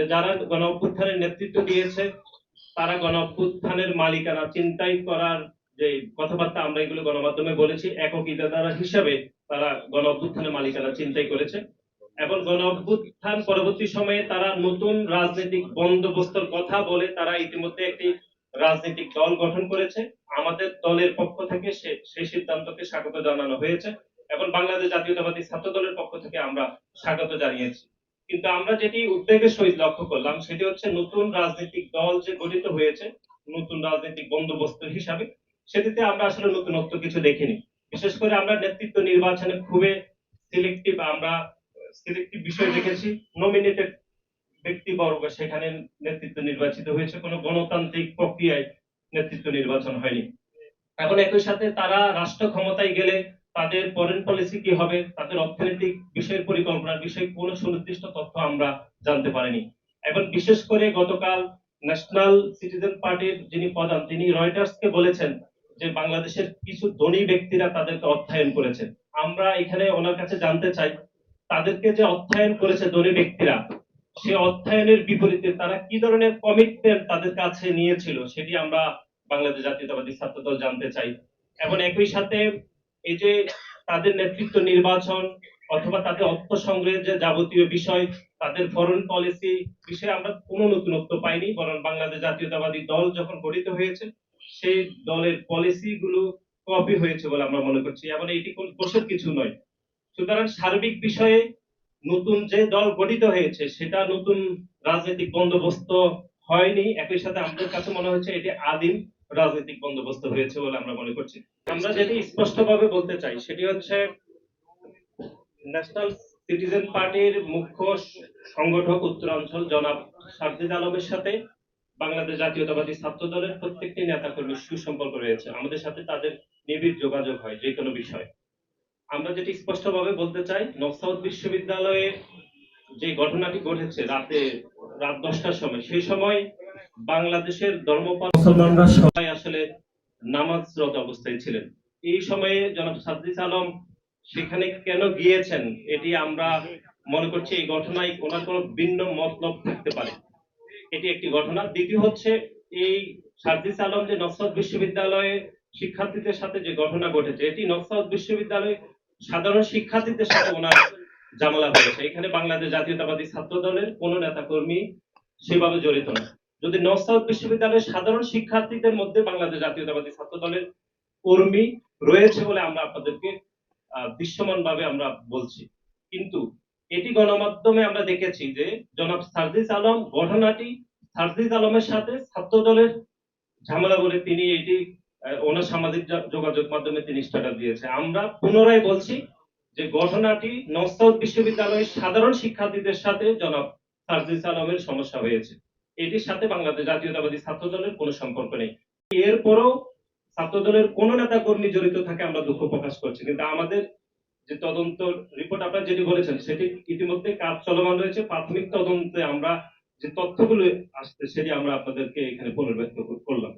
যে যারা গণ অভ্যুত্থানের নেতৃত্ব দিয়েছে, তারা গণ অভ্যুত্থানের মালিকানা চিন্তাই করার যে কথাবার্তা আমরা এগুলো গণমাধ্যমে বলেছি, একক ইদাদারা হিসাবে তারা গণ অভ্যুত্থানের মালিকানা চিন্তাই করেছে। এবং গণ অভ্যুত্থান পরবর্তী সময়ে তারা নতুন রাজনৈতিক বন্দোবস্তর কথা বলে তারা ইতিমধ্যে একটি রাজনৈতিক দল গঠন করেছে। আমাদের দলের পক্ষ থেকে সেই সিদ্ধান্তকে স্বাগত জানানো হয়েছে। এবং বাংলাদেশ জাতীয়তাবাদী ছাত্র দলের পক্ষ থেকে আমরা স্বাগত জানিয়েছি। কিন্তু আমরা যেটি উদ্বেগের সহিত লক্ষ্য করলাম, সেটি হচ্ছে নতুন রাজনৈতিক দল যে গঠিত হয়েছে, নতুন রাজনৈতিক বন্দোবস্ত হিসাবে, সেটিতে আমরা আসলে নতুনত্ব কিছু দেখিনি। বিশেষ করে আমরা নেতৃত্ব নির্বাচনে খুবই সিলেক্টিভ আমরা সিলেক্টিভ বিষয় দেখেছি। নমিনেটেড ব্যক্তিবর্গ সেখানে নেতৃত্ব নির্বাচিত হয়েছে, কোনো গণতান্ত্রিক প্রক্রিয়ায় নেতৃত্ব নির্বাচন হয়নি। এখন একই সাথে তারা রাষ্ট্র ক্ষমতায় গেলে তাদের ফরেন পলিসি কি হবে, তাদের অর্থনৈতিক বিষয়ের পরিকল্পনার বিষয়ে কোনো সুনির্দিষ্ট তথ্য আমরা জানতে পারিনি। এবং বিশেষ করে গতকাল ন্যাশনাল সিটিজেন পার্টির যিনি প্রধান, তিনি রয়টার্সকে বলেছেন যে বাংলাদেশের কিছু ধনী ব্যক্তিরা তাদেরকে অর্থায়ন করেছেন আমরা এখানে ওনার কাছে জানতে চাই, তাদেরকে যে অর্থায়ন করেছে ধনী ব্যক্তিরা, সে অর্থায়নের বিপরীতে তারা কি ধরনের কমিটমেন্ট তাদের কাছে নিয়েছিল, সেটি আমরা বাংলাদেশ জাতীয়তাবাদী ছাত্রদল জানতে চাই। এবং একই সাথে এই যে তাদের নেতৃত্ব নির্বাচন অথবা তাদের অর্থ সংগ্রহের যে যাবতীয় বিষয়, তাদের ফরেন পলিসি বিষয়ে আমরা কোনো নতুনত্ব পাইনি, বরং বাংলাদেশ জাতীয়তাবাদী দল যখন গঠিত হয়েছে, সেই দলের পলিসি গুলো কপি হয়েছে বলে আমরা মনে করছি। এবং এটি কোন দোষের কিছু নয়। সুতরাং সার্বিক বিষয়ে নতুন যে দল গঠিত হয়েছে, সেটা নতুন রাজনৈতিক বন্দোবস্ত হয়নি। একই সাথে আমাদের কাছে মনে হচ্ছে এটি আদিম রাজনৈতিক বন্দোবস্ত হয়েছে বলে আমরা মনে করছি। আমরা যেটি স্পষ্টভাবে বলতে চাই, সেটি হচ্ছে ন্যাশনাল সিটিজেন পার্টির মুখ্য সংগঠক উত্তরাঞ্চল জনাব সার্জিদ আলমের সাথে বাংলাদেশ জাতীয়তাবাদী ছাত্র দলের প্রত্যেকটি নেতাকর্মীর সুসম্পর্ক রয়েছে। আমাদের সাথে তাদের নিবিড় যোগাযোগ হয় যে কোনো বিষয়। আমরা যেটি স্পষ্টভাবে বলতে চাই নকসাউদ বিশ্ববিদ্যালয়ে যে ঘটনাটি ঘটেছে রাতে রাত দশটার সময়, সেই সময় বাংলাদেশের ধর্মপাল মুসলমানরা সবাই আসলে নামাজরত অবস্থায় ছিলেন। এই সময়ে জনাব সাদ্দিস আলম সেখানে কেন গিয়েছেন? এটি আমরা মনে করছি এই ঘটনায় ওনার কোনো ভিন্ন মতলব থাকতে পারে। এটি একটি ঘটনা। দ্বিতীয় হচ্ছে এই সার্জিস আলম যে নকসাদ বিশ্ববিদ্যালয়ে শিক্ষার্থীদের সাথে যে ঘটনা ঘটেছে এটি নকসাদ বিশ্ববিদ্যালয়ে সাধারণ শিক্ষার্থীদের সাথে ওনার জামালা হয়েছে। এখানে বাংলাদেশ জাতীয়তাবাদী ছাত্র দলের কোনো নেতা কর্মী সেভাবে জড়িত না। যদি নকসাদ বিশ্ববিদ্যালয়ের সাধারণ শিক্ষার্থীদের মধ্যে বাংলাদেশ জাতীয়তাবাদী ছাত্র দলের কর্মী রয়েছে বলে আমরা আপনাদেরকে ভাবে আমরা বলছি। কিন্তু এটি গণমাধ্যমে আমরা দেখেছি যে জনাব সার্জিস আলম ঘটনাটি সার্জিস আলমের সাথে ছাত্র দলের ঝামেলা বলে তিনি এটি ওনার সামাজিক যোগাযোগ মাধ্যমে তিনি স্ট্যাটাস দিয়েছে। আমরা পুনরায় বলছি যে ঘটনাটি নস্তাউদ বিশ্ববিদ্যালয়ের সাধারণ শিক্ষার্থীদের সাথে জনাব সার্জিস আলমের সমস্যা হয়েছে। এটির সাথে বাংলাদেশ জাতীয়তাবাদী ছাত্র দলের কোনো সম্পর্ক নেই। এরপরও ছাত্র দলের কোন নেতা কর্মী জড়িত থাকে আমরা দুঃখ প্রকাশ করছি। কিন্তু আমাদের যে তদন্ত রিপোর্ট আপনারা যেটি বলেছেন, সেটি ইতিমধ্যে কাজ চলমান রয়েছে। প্রাথমিক তদন্তে আমরা যে তথ্যগুলো আসছে, সেটি আমরা আপনাদেরকে এখানে পুনর্ব্যক্ত করলাম।